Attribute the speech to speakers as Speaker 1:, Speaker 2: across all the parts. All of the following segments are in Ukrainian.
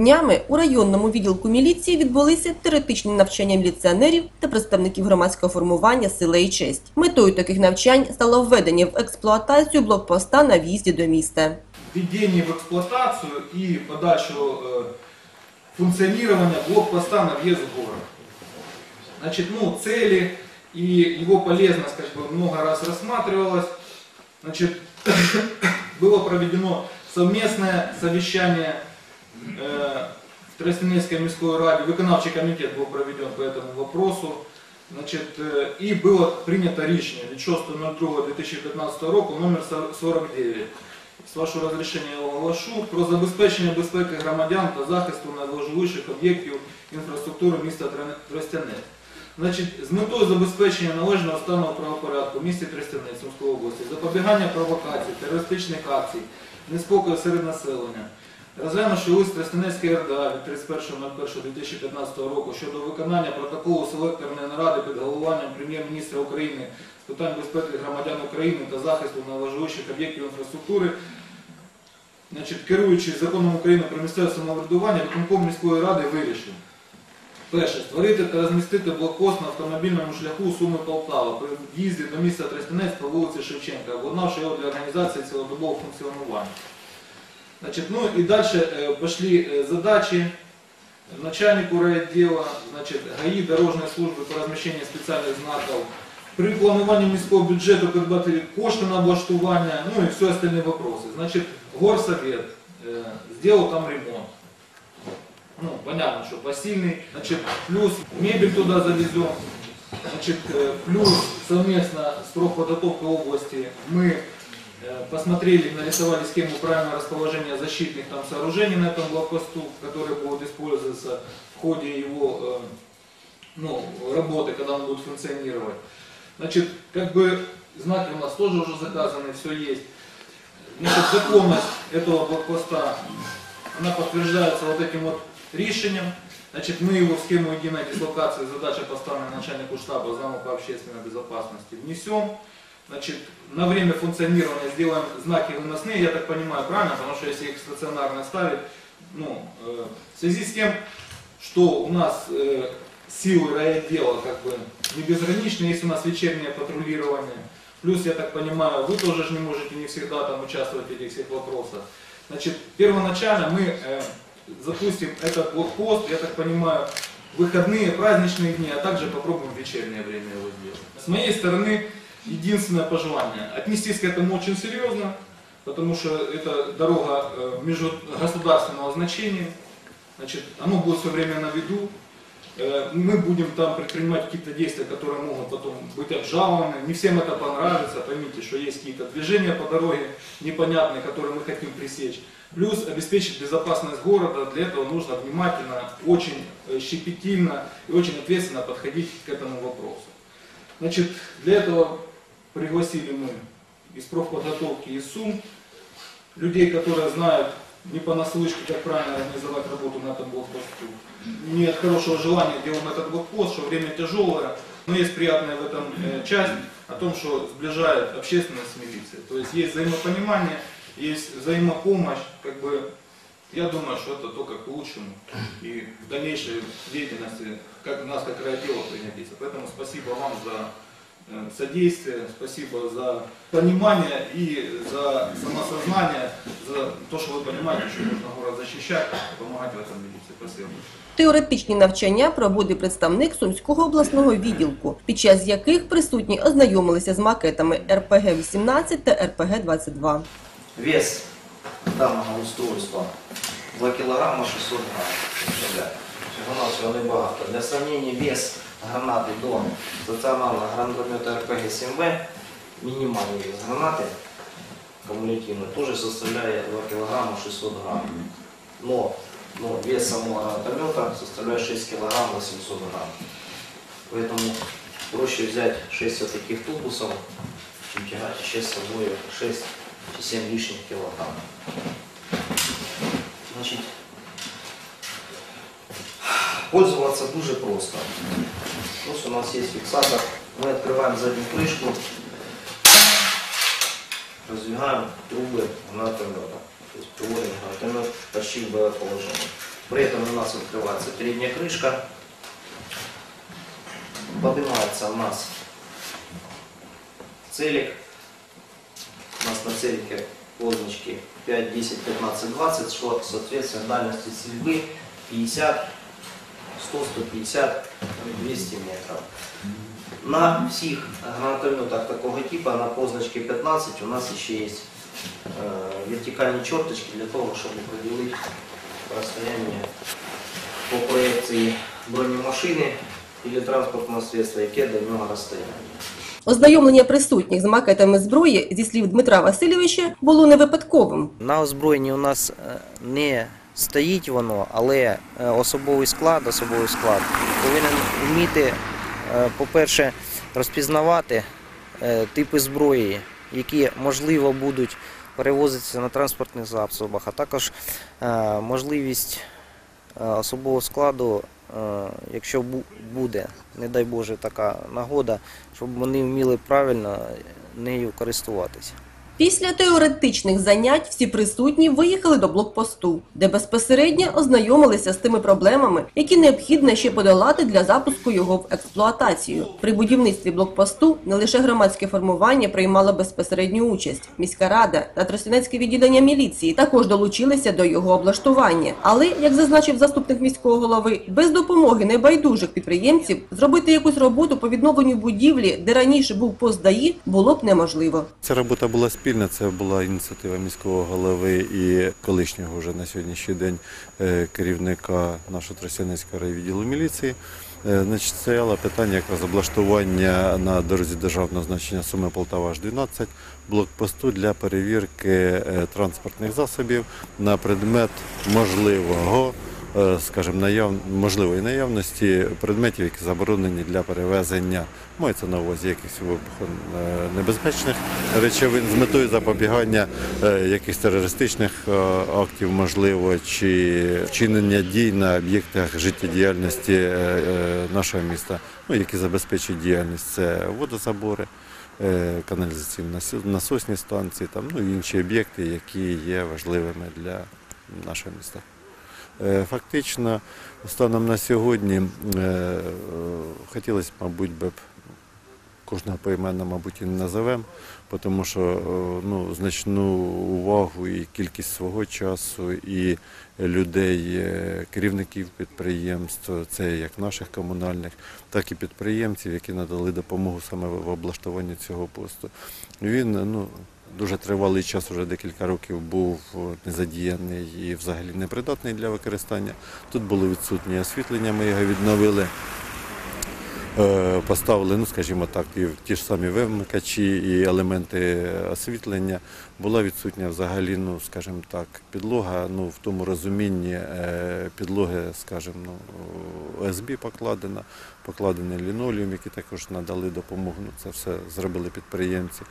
Speaker 1: Днями у районному відділку міліції відбулися теоретичні навчання міліціонерів та представників громадського формування «Сила і честь». Метою таких навчань стало введення в експлуатацію блокпоста на в'їзді до міста.
Speaker 2: введение в эксплуатацию и подачу э, функционирования блокпоста на въезд в город. Значит, ну, цели и его полезность как бы много раз рассматривалась. Значит, было проведено совместное совещание э, в Тростянецкой міської раді, виконавчий комітет був проведен по этому вопросу. Значить, е, і було прийнято рішення від 6.02.2015 року номер 49. З вашого розрішення я оголошу про забезпечення безпеки громадян та захисту найважливіших об'єктів інфраструктури міста Тростянець. Значить, з метою забезпечення належного стану правопорядку в місті Тростянець Сумської області, запобігання провокацій, терористичних акцій, неспокою серед населення, Розглянувши лист Тростянецької РДА від 31.01.2015 року щодо виконання протоколу селекторної наради під головуванням прем'єр-міністра України з питань безпеки громадян України та захисту найважливіших об'єктів інфраструктури, значить, керуючись законом України про місцеве самоврядування, виконком міської ради вирішив. Перше, створити та розмістити блокпост на автомобільному шляху Суми Полтава при в'їзді до міста Тростянець по вулиці Шевченка, обладнавши його для організації цілодобового функціонування. Значит, ну и дальше э, пошли э, задачи начальнику райотдела, значит, ГАИ, дорожной службы по размещению специальных знаков, при плануванні міського бюджету придбати кошти на облаштування, ну і все остальные вопросы. Значит, горсовет э, сделал там ремонт. Ну, понятно, что посильный. Значит, плюс мебель туда завезем. Значит, э, плюс совместно с профподготовкой области мы Э, посмотрели, нарисовали схему правильного расположения защитных там сооружений на этом блокпосту, которые будут использоваться в ходе его э, ну, работы, когда он будет функционировать. Значит, как бы знаки у нас тоже уже заказаны, все есть. Значит, законность этого блокпоста, она подтверждается вот этим вот решением. Значит, мы его в схему единой дислокации, задача поставлена начальнику штаба, по общественной безопасности, внесем. Значит, на время функционирования сделаем знаки выносные, я так понимаю, правильно, потому что если их стационарно ставить, ну, э, в связи с тем, что у нас э, силы райотдела как бы не безграничны, есть у нас вечернее патрулирование, плюс, я так понимаю, вы тоже же не можете не всегда там участвовать в этих всех вопросах. Значит, первоначально мы э, запустим этот блокпост, я так понимаю, выходные, праздничные дни, а также попробуем вечернее время его сделать. С моей стороны, единственное пожелание, отнестись к этому очень серьезно, потому что это дорога э, межгосударственного значения, значит, оно будет все время на виду, Э, мы будем там предпринимать какие-то действия, которые могут потом быть обжалованы, не всем это понравится, поймите, что есть какие-то движения по дороге непонятные, которые мы хотим пресечь. Плюс обеспечить безопасность города, для этого нужно внимательно, очень э, щепетильно и очень ответственно подходить к этому вопросу. Значит, для этого пригласили мы из профподготовки из СУМ людей, которые знают не понаслышке, как правильно организовать работу на этом блокпосту. Не от хорошего желания делаем этот блокпост, что время тяжелое, но есть приятная в этом э, часть о том, что сближает общественность с милицией. То есть есть взаимопонимание, есть взаимопомощь, как бы я думаю, что это только к лучшему и в дальнейшей деятельности, как у нас как райотдела принятиться. Поэтому спасибо вам за содействие, спасибо за понимание и за самосознание, за то, что вы понимаете, что нужно город защищать, помогать в этом милиции. Спасибо.
Speaker 1: Теоретичні навчання проводив представник Сумського обласного відділку, під час яких присутні ознайомилися з макетами РПГ-18 та РПГ-22.
Speaker 3: Вес даного устройства 2 кг 600 грамм. Всього небагато. Для сравнения вес гранати до стаціонарного гранатомета РПГ-7В, мінімальний вес гранати кумулятивный, тоже составляет 2 кг 600 грамм. Но, но вес самого гранатомета составляет 6 кг 800 грамм. Поэтому проще взять 6 вот таких тубусов, чем тягать еще с собой 6 чи 7 лишних килограмм. Значит, пользоваться дуже просто. Просто у нас есть фиксатор. Мы открываем заднюю крышку, раздвигаем трубы гранатомета. То есть приводим гранатомет почти в боевое положение. При этом у нас открывается передняя крышка. Поднимается у нас целик. У нас на целике позначки 5, 10, 15, 20, что соответственно дальности стрельбы 50, 100, 150, 200 метров. На всіх гранатометах такого типу на позначці 15 у нас ще є е, вертикальні черточки для того, щоб определити розстояння по проекції бронемашини или транспортного средства, яке до нього розстояння.
Speaker 1: Ознайомлення присутніх з макетами зброї, зі слів Дмитра Васильовича, було не випадковим.
Speaker 3: На озброєнні у нас е, не стоїть воно, але е, особовий склад, особовий склад повинен вміти, е, по-перше, розпізнавати е, типи зброї, які можливо будуть перевозитися на транспортних засобах, а також можливість особового складу, якщо буде, не дай Боже, така нагода, щоб вони вміли правильно нею користуватися.
Speaker 1: Після теоретичних занять всі присутні виїхали до блокпосту, де безпосередньо ознайомилися з тими проблемами, які необхідно ще подолати для запуску його в експлуатацію. При будівництві блокпосту не лише громадське формування приймало безпосередню участь. Міська рада та Тростянецьке відділення міліції також долучилися до його облаштування. Але, як зазначив заступник міського голови, без допомоги небайдужих підприємців зробити якусь роботу по відновленню будівлі, де раніше був пост ДАІ, було б неможливо.
Speaker 4: Ця робота була спільна, це була ініціатива міського голови і колишнього вже на сьогоднішній день е, керівника нашого Тростянецького райвідділу міліції. Е, Значить, стояло питання якраз облаштування на дорозі державного значення Суми Полтава аж 12 блокпосту для перевірки е, транспортних засобів на предмет можливого, скажімо, наяв... можливої наявності предметів, які заборонені для перевезення. Мається на увазі якихось вибухонебезпечних речовин з метою запобігання е, якихось терористичних е, актів, можливо, чи вчинення дій на об'єктах життєдіяльності е, е, нашого міста, ну, які забезпечують діяльність. Це водозабори, е, каналізаційні насосні станції, там, ну, інші об'єкти, які є важливими для нашого міста. Е, Фактично, станом на сьогодні е, хотілося, мабуть, би кожного поіменно, мабуть, і не назовемо, тому що е, ну, значну увагу і кількість свого часу, і людей, керівників підприємств, це як наших комунальних, так і підприємців, які надали допомогу саме в облаштуванні цього посту. Він ну, дуже тривалий час, вже декілька років був незадіяний і взагалі непридатний для використання. Тут було відсутнє освітлення, ми його відновили. Е, Поставили, ну скажімо так, і ті ж самі вимикачі, і елементи освітлення. Була відсутня взагалі, ну скажімо так, підлога. Ну в тому розумінні е, підлоги, скажімо, ну ОСБ покладена, покладений лінолеум, які також надали допомогу. Ну це все зробили підприємці.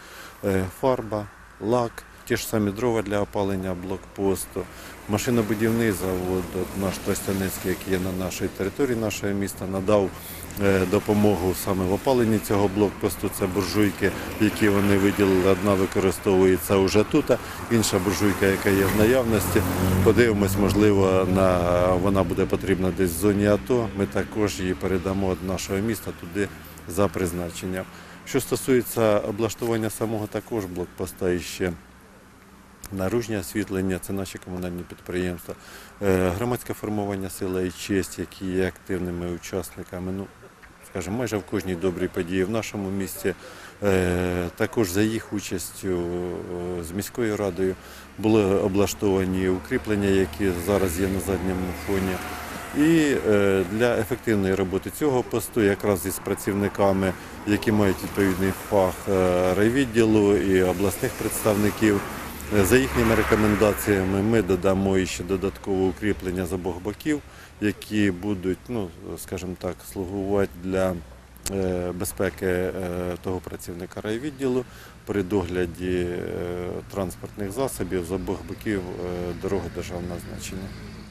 Speaker 4: Е, Фарба, лак. Ті ж самі дрова для опалення блокпосту, машинобудівний завод, наш Тростянецький, який є на нашій території нашого міста, надав е, допомогу саме в опаленні цього блокпосту. Це буржуйки, які вони виділили. Одна використовується вже тут, а інша буржуйка, яка є в наявності. Подивимось, можливо, на вона буде потрібна десь в зоні АТО. Ми також її передамо від нашого міста туди за призначенням. Що стосується облаштування самого також блокпоста іще. Наружнє освітлення це наші комунальні підприємства, Е, громадське формування сила і честь, які є активними учасниками. Ну, скажімо, майже в кожній добрій події в нашому місті. Е, Також за їх участю е, з міською радою були облаштовані укріплення, які зараз є на задньому фоні. І для ефективної роботи цього посту, якраз із працівниками, які мають відповідний фах райвідділу і обласних представників, за їхніми рекомендаціями ми додамо ще додаткове укріплення з обох боків, які будуть, ну, скажімо так, слугувати для е, безпеки е, того працівника райвідділу при догляді е, транспортних засобів з обох боків дороги державного значення.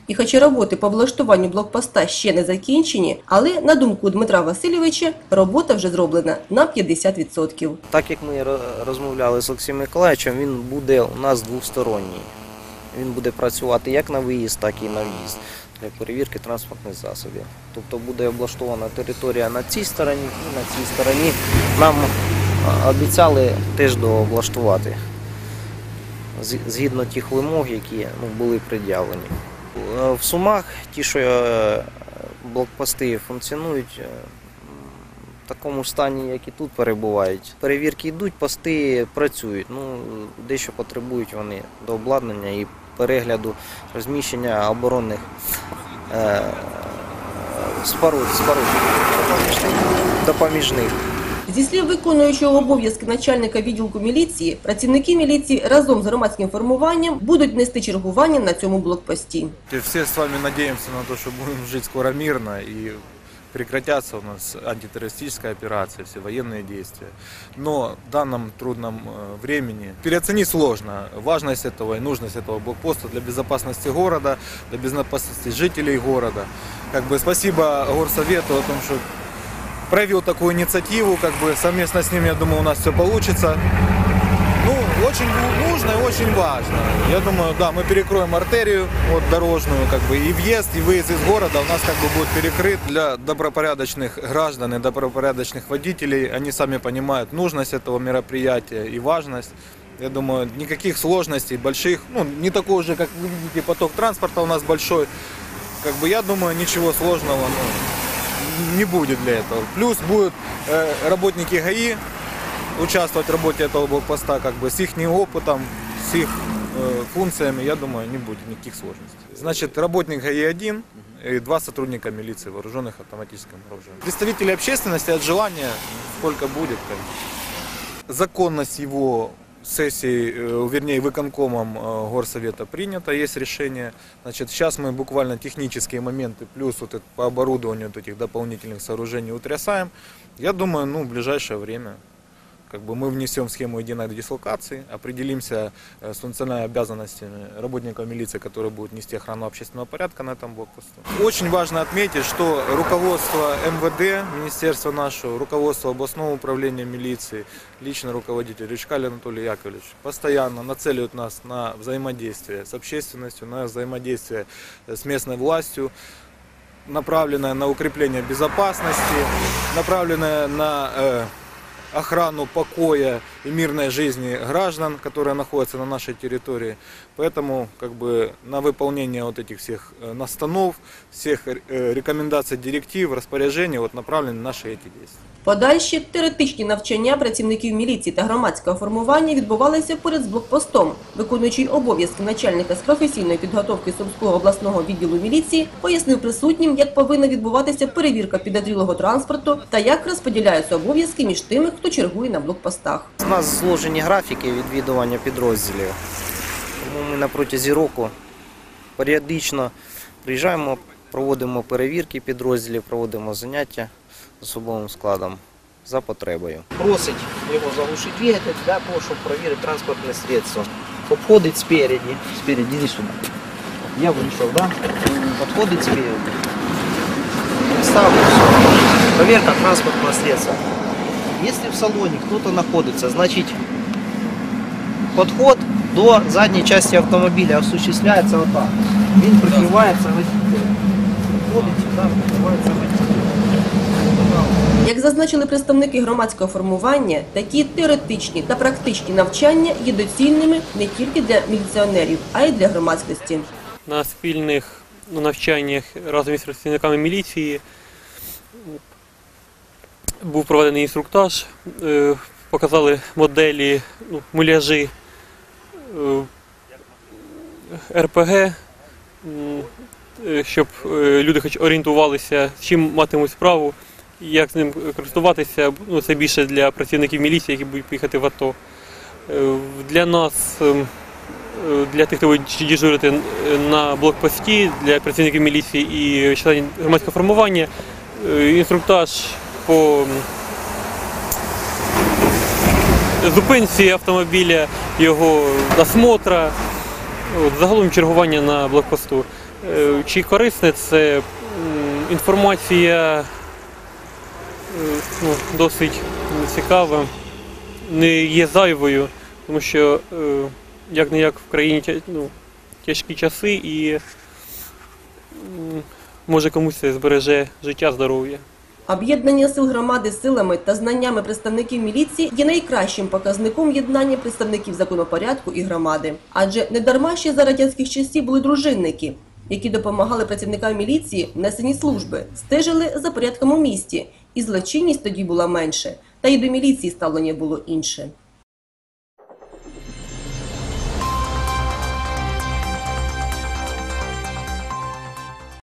Speaker 1: І хоча роботи по облаштуванню блокпоста ще не закінчені, але, на думку Дмитра Васильовича, робота вже зроблена на 50%.
Speaker 3: Так як ми розмовляли з Олексієм Миколаївичем, він буде у нас двосторонній. Він буде працювати як на виїзд, так і на в'їзд. для перевірки транспортних засобів. Тобто буде облаштована територія на цій стороні і на цій стороні. Нам обіцяли теж дооблаштувати згідно тих вимог, які ну, були пред'явлені. Е, В Сумах ті, що е, блокпости функціонують, е, в такому стані, як і тут перебувають. Перевірки йдуть, пости працюють. Ну, дещо потребують вони до обладнання і перегляду розміщення оборонних споруд, споруд допоміжних. допоміжних.
Speaker 1: Зі слів виконуючого обов'язки начальника відділку міліції, працівники міліції разом з громадським формуванням будуть нести чергування на цьому блокпості.
Speaker 2: Все с вами надеемся на то, что будем жить скоро мирно и прекратятся у нас антитеррористическая операция, все военные действия. Но в данном трудном э, времени переоценить сложно важность этого и нужность этого блокпоста для безопасности города, для безопасности жителей города. Как бы спасибо Горсовету о том, что проявил такую инициативу, как бы совместно с ним, я думаю, у нас все получится. Ну, очень нужно и очень важно. Я думаю, да, мы перекроем артерию вот, дорожную, как бы и въезд, и выезд из города у нас как бы будет перекрыт для добропорядочных граждан и добропорядочных водителей. Они сами понимают нужность этого мероприятия и важность. Я думаю, никаких сложностей больших, ну, не такой же, как вы видите, поток транспорта у нас большой. Как бы я думаю, ничего сложного ну, не будет для этого. Плюс будут э, работники ГАИ, участвовать в работе этого блокпоста, как бы с их опытом, с их э, функциями, я думаю, не будет никаких сложностей. Значит, работник ГАИ-1 и два сотрудника милиции, вооруженных автоматическим оружием. Представители общественности от желания сколько будет, конечно. Законность его сессии, э, вернее, выконкомом э, горсовета принято, есть решение. Значит, сейчас мы буквально технические моменты, плюс вот это по оборудованию вот этих дополнительных сооружений утрясаем. Я думаю, ну, в ближайшее время как бы мы внесем схему единой дислокации, определимся э, с функциональными обязанностями работников милиции, которые будут нести охрану общественного порядка на этом блокпосту. Очень важно отметить, что руководство МВД, министерство нашего, руководство областного управления милиции, лично руководитель Рючкаль Анатолий Яковлевич постоянно нацеливают нас на взаимодействие с общественностью, на взаимодействие э, с местной властью, направленное на укрепление безопасности, направленное на э, охрану покоя и мирной жизни граждан, которые находятся на нашей территории. Поэтому как бы на выполнение вот этих всех э, настанов, всех э, рекомендаций, директив, распоряжений вот направлены наши эти действия.
Speaker 1: Подальші теоретичні навчання працівників міліції та громадського формування відбувалися поряд з блокпостом. Виконуючий обов'язки начальника з професійної підготовки Сумського обласного відділу міліції пояснив присутнім, як повинна відбуватися перевірка підозрілого транспорту та як розподіляються обов'язки між тими, хто чергує на блокпостах.
Speaker 3: У нас зложені графіки відвідування підрозділів. Тому ми на протязі року періодично приїжджаємо, проводимо перевірки підрозділів, проводимо заняття з особовим складом за потребою. Просить його заглушити двигатель для того, щоб перевірити транспортне средство. Обходить спереді, спереді, іди сюди. Я вийшов, да? Підходить спереді. Ставлю все. Проверка транспортного средства. Если в салоне кто-то находится, значит подход до задней части автомобиля осуществляется вот так. Він прикрывается водителем. Подходит сюда, прикрывается водителем.
Speaker 1: Як зазначили представники громадського формування, такі теоретичні та практичні навчання є доцільними не тільки для міліціонерів, а й для громадськості.
Speaker 5: на спільних ну, навчаннях разом із працівниками міліції був проведений інструктаж, е, показали моделі, ну, муляжі е, РПГ, е, щоб люди хоч орієнтувалися, з чим матимуть справу, як з ним користуватися. Ну, це більше для працівників міліції, які будуть поїхати в АТО. Для нас ем, для тих, хто буде дежурити на блокпості, для працівників міліції і членів громадського формування, інструктаж по зупинці автомобіля, його осмотра, загалом чергування на блокпосту. Е, Чи корисне це інформація е, ну, досить цікава, не є зайвою, тому що як не як в країні ну, тяжкі часи і може комусь це збереже життя, здоров'я.
Speaker 1: Об'єднання сил громади силами та знаннями представників міліції є найкращим показником єднання представників законопорядку і громади. Адже недарма ще за радянських часів були дружинники, які допомагали працівникам міліції в несенні служби, стежили за порядком у місті, і злочинність тоді була менше, та й до міліції ставлення було інше.